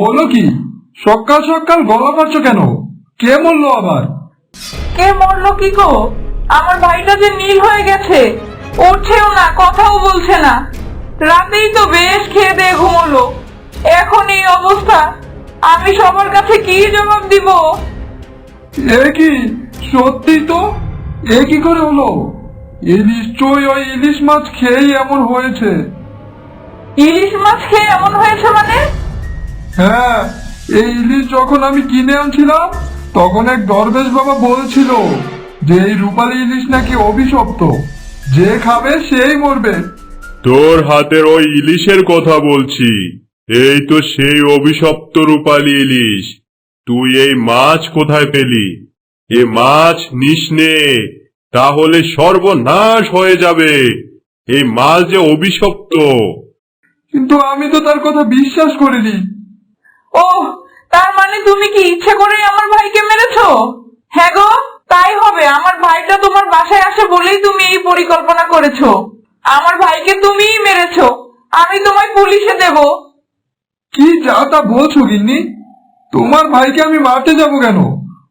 হলো কি? সকাল সকাল গলা পাচ্ছ কেন? কে মরলো আবার? কে মরলো কি গো? আমার ভাইটা যে নীল হয়ে গেছে। উঠছেও না কথাও বলছে না। রাতেই তো বেশ খেয়ে দিয়ে ঘুমলো। এখন এই অবস্থা আমি সবার কাছে কি জবাব দিব? এ কি সত্যি তো? এ কি করে হলো? এ নিশ্চয়ই ওই ইলিশ মাছ খেয়েই এমন হয়েছে। ইলিশ মাছ খেয়ে এমন হয়েছে মানে? হ্যাঁ এই ইলিশ যখন আমি কিনে আনছিলাম তখন এক দরবেশ বাবা বলছিল যে এই রূপালী ইলিশ নাকি অভিশপ্ত? যে খাবে সেই মরবে। তোর হাতের ওই ইলিশের কথা বলছি। এই তো সেই অভিশপ্ত রূপালী ইলিশ। তুই এই মাছ কোথায় পেলি? এ মাছ নিস নে তাহলে সর্বনাশ হয়ে যাবে। এই মাছ যে অভিশপ্ত। কিন্তু আমি তো তার কথা বিশ্বাস করিনি। ও তার মানে তুমি কি ইচ্ছে করে আমার ভাইকে মেরেছো? হ্যাঁ গো তাই হবে। আমার ভাইটা তোমার বাসায় আসে বলেই তুমি এই পরিকল্পনা করেছ। আমার ভাইকে তুমিই মেরেছো। আমি তোমায় পুলিশে দেব। কি যা তা বলছো গিন্নি? তোমার ভাইকে আমি মারতে যাব কেন?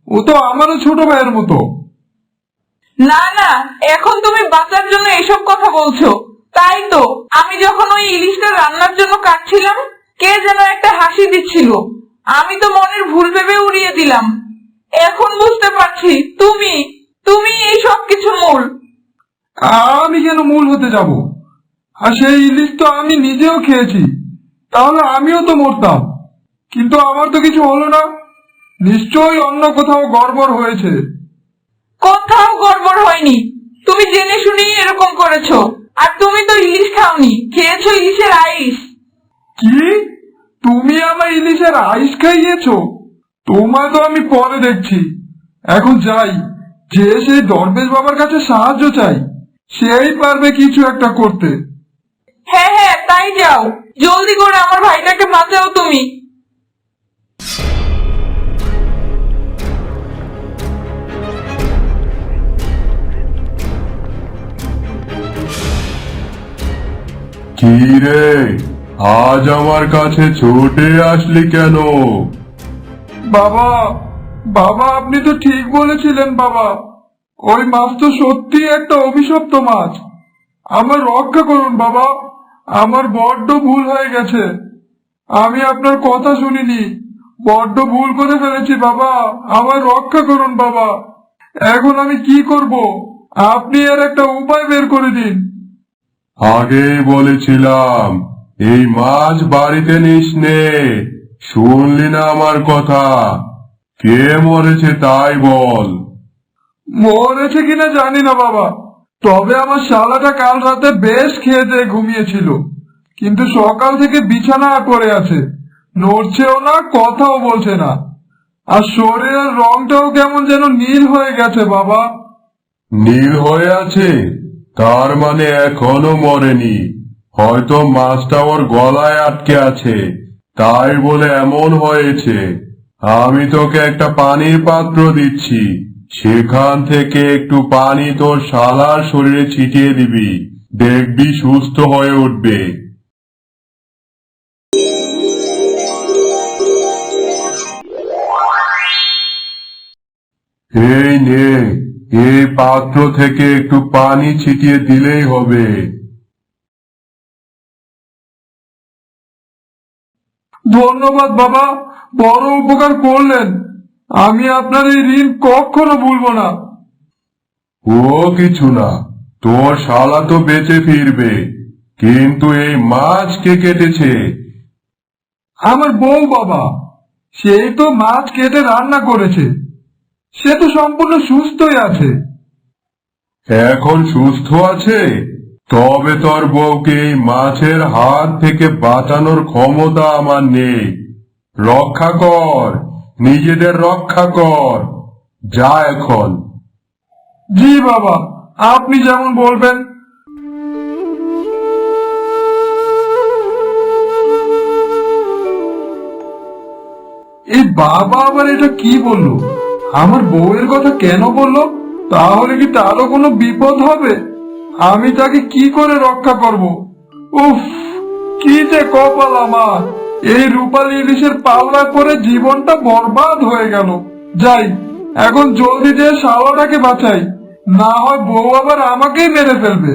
ও তো আমারও ছোট ভাইয়ের মতো। না না এখন তুমি বাঁচার জন্য এসব কথা বলছো। তাই তো আমি যখন ওই ইলিশটা রান্নার জন্য কাটছিলাম কে যেন একটা হাসি দিচ্ছিল। আমি তো মনের ভুল ভেবে উড়িয়ে দিলাম। এখন বুঝতে পারছি তুমি তুমি এই সব কিছু মূল। আমি কেন মূল হতে যাব। আর সেই ইলিশ তো আমি নিজেও খেয়েছি। তাহলে আমিও তো মরতাম। কিন্তু আমার তো কিছু হলো না। নিশ্চয়ই অন্য কোথাও গড়বড় হয়েছে। কোথাও গড়বড় হয়নি। তুমি জেনে শুনেই এরকম করেছ। আর তুমি তো ইলিশ খাওনি। খেয়েছো ইলিশের আইস। কি? তুমি আমার ইলিশের আইস খাইয়েছো? তোমায় তো আমি পরে দেখছি। এখন যাই যে সেই দরবেশ বাবার কাছে সাহায্য চাই সেই পারবে কিছু একটা করতে। হ্যাঁ হ্যাঁ তাই যাও। জলদি করে আমার ভাইটাকে বাঁচাও তুমি। কি রে? আজ আমার কাছে ছুটে আসলি কেন? বাবা বাবা আপনি তো ঠিক বলেছিলেন বাবা। ওই মাছ তো সত্যি একটা অভিশপ্ত মাছ। আমার রক্ষা করুন বাবা আমার বড্ড ভুল হয়ে গেছে। আমি আপনার কথা শুনিনি। বড্ড ভুল করে ফেলেছি বাবা আমার রক্ষা করুন বাবা। এখন আমি কি করব? আপনি এর একটা উপায় বের করে দিন। আগেই বলেছিলাম এই মাছ বাড়িতে নিস নে। শুনলি না আমার কথা। কে মরেছে তাই বল। মরেছে কিনা জানি না বাবা। তবে আমার শালাটা কাল রাতে বেশ খেয়ে দিয়ে ঘুমিয়েছিল। কিন্তু সকাল থেকে বিছানা পড়ে আছে। নড়ছেও না কথাও বলছে না। আর শরীরের রংটাও কেমন যেন নীল হয়ে গেছে বাবা। নীল হয়ে আছে তার মানে এখনও মরেনি। হয়তো মাছটা ওর গলায় আটকে আছে। তাই বলে এমন হয়েছে। আমি তোকে একটা পানির পাত্র দিচ্ছি। সেখান থেকে একটু পানি তোর শালার শরীরে ছিটিয়ে দিবি। দেখবি সুস্থ হয়ে উঠবে। এই নে, এই পাত্র থেকে একটু পানি ছিটিয়ে দিলেই হবে। ধন্যবাদ বাবা বড় উপকার করলেন। আমি আপনার এই ঋণ কখনো ভুলবো না। ও কিছু না তোর শালা তো বেঁচে ফিরবে কিন্তু এই মাছ কে কেটেছে? আমার বউ বাবা সেই তো মাছ কেটে রান্না করেছে। সে তো সম্পূর্ণ সুস্থই আছে। এখন সুস্থ আছে? তবে তোর বউকে এই মাছের হাত থেকে বাঁচানোর ক্ষমতা আমার নেই। রক্ষা কর নিজেদের রক্ষা কর। যা এখন। জি বাবা আপনি যেমন বলবেন। এই বাবা আবার এটা কি বলল? আমার বউয়ের কথা কেন বলল? তাহলে কি তারও কোনো বিপদ হবে? আমি তাকে কি করে রক্ষা করব? উফ কি যে কপাল আমার। এই রূপালী ইলিশের পাল্লা করে জীবনটা বরবাদ হয়ে গেল। যাই এখন জলদি যে শাওয়াটাকে বাঁচাই না হয় বউ আবার আমাকেই মেরে ফেলবে।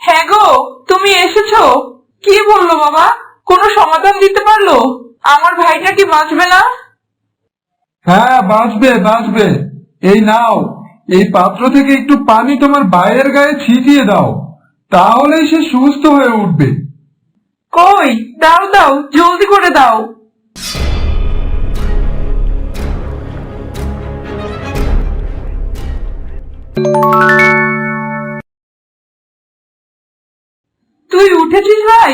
হ্যাঁ গো তুমি এসেছ? কি বলল বাবা? কোনো সমাধান দিতে পারল? আমার ভাইটা কি বাঁচবে না? হ্যাঁ বাঁচবে বাঁচবে। এই নাও এই পাত্র থেকে একটু পানি তোমার ভাইয়ের গায়ে ছিটিয়ে দাও তাহলেই সে সুস্থ হয়ে উঠবে। কই? দাও দাও জলদি করে দাও। তুই উঠেছিস ভাই?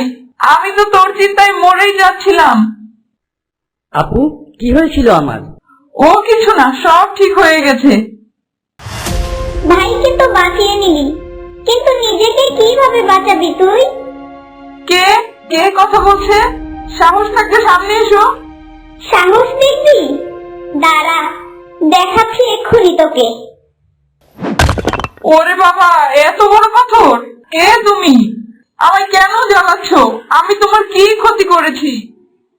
আমি তো তোর চিন্তায় মরেই যাচ্ছিলাম। আপু কি হয়েছিল আমার? ও কিছু না সব ঠিক হয়ে গেছে। ভাইকে তো বাঁচিয়ে নিলি কিন্তু নিজেকে কীভাবে বাঁচাবি তুই? কে? কে কথা বলছে? সাহস থাকলে সামনে এসো। সাহস দেখবি? দাঁড়া দেখাচ্ছি এক্ষুনি তোকে। ওরে বাবা এত বড় পাথর! কে তুমি? আমায় কেন জ্বালাচ্ছ? আমি তোমার কি ক্ষতি করেছি?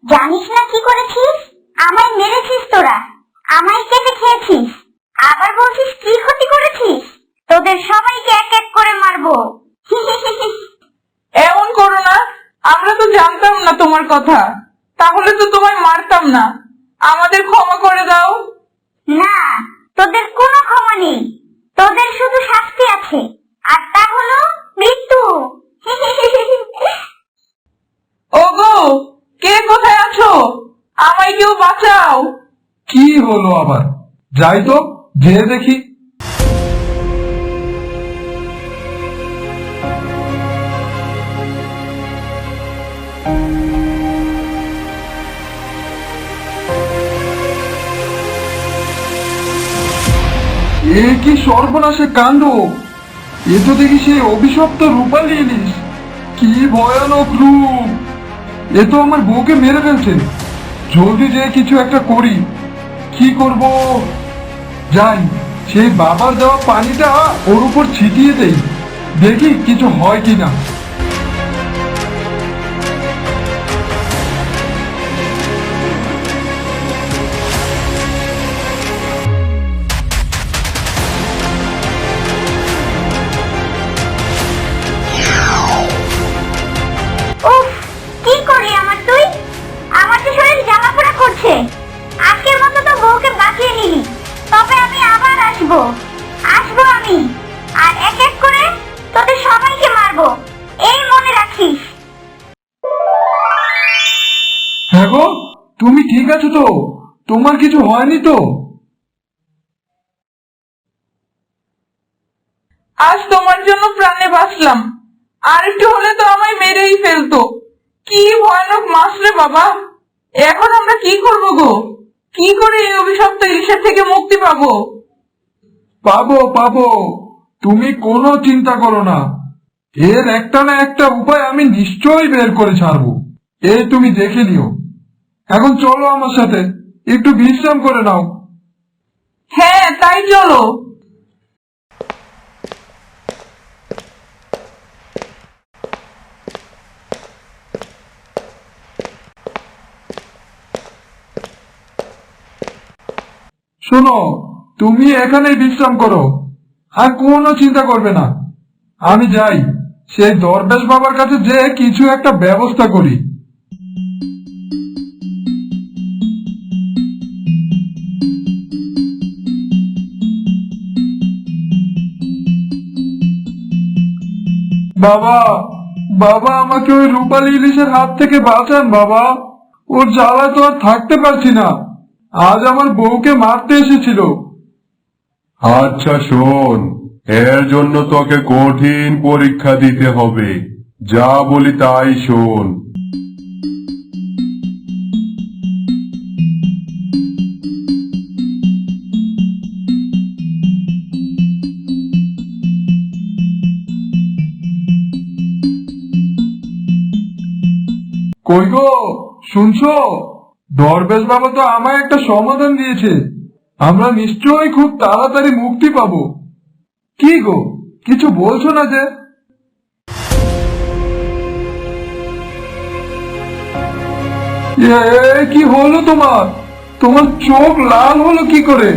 জানিস না কি করেছিস? আমায় মেরেছিস তোরা। আমায় কেটে খেয়েছিস? আবার বলছিস কি ক্ষতি করেছিস? তোদের সবাইকে এক এক করে মারবো। এমন করো না আমরা তো জানতাম না তোমার কথা। তাহলে তো তোমায় মারতাম না। আমাদের ক্ষমা করে দাও। না তোদের কোনো ক্ষমা নেই। তোদের শুধু শাস্তি আছে। আর তা হলো মৃত্যু ওগো কে কোথায় আছো আমায় কেউ বাঁচাও কি হলো আবার। যাই তো যে দেখি। এ কি সর্বনাশে কাণ্ড? এ তো দেখি সেই অভিশপ্ত রূপালী ইলিশ। কি ভয়ানক রূপ! এ তো আমার বউকে মেরে ফেলছে। জলদি যে কিছু একটা করি। কি করব? যাই, সেই বাবার দেওয়া পানিটা ওর উপর ছিটিয়ে দেই। দেখি কিছু হয় কিনা। উফ হ্যাঁ গো তুমি ঠিক আছো তো? তোমার কিছু হয়নি তো? আজ তোমার জন্য প্রাণে বাঁচলাম। আর একটু হলে তো আমায় মেরেই ফেলতো। কি ভয়ানক মাস রে বাবা। এখন আমরা কি করব গো? কি করে এই অভিশপ্ত ইলিশের থেকে মুক্তি পাবো? পাবো পাবো। তুমি কোনো চিন্তা করো না। এর একটা না একটা উপায় আমি নিশ্চয়ই বের করে ছাড়বো। এই তুমি দেখে নিও। এখন চলো আমার সাথে। একটু বিশ্রাম করে নাও। হ্যাঁ তাই চলো। শোনো তুমি এখানে বিশ্রাম করো। আর কোনো চিন্তা করবে না। আমি যাই। সেই দরবেশ বাবার কাছে যে কিছু একটা ব্যবস্থা করি। বাবা বাবা, আমাকে ওই রূপালী ইলিশের হাত থেকে বাঁচান বাবা। ওর জ্বালা তো আর থাকতে পারছি না। আজ আমার বউকে মারতে এসেছিল। আচ্ছা শোন, এর জন্য তোকে কঠিন পরীক্ষা দিতে হবে। যা বলি তাই শোন। কই গো? শুনছো? দরবেশ বাবা তো আমায় একটা সমাধান দিয়েছে। আমরা নিশ্চয়ই খুব তাড়াতাড়ি মুক্তি পাবো। কি গো? কিছু বলছো না যে? কি হলো তোমার? তোমার চোখ লাল হলো কি করে?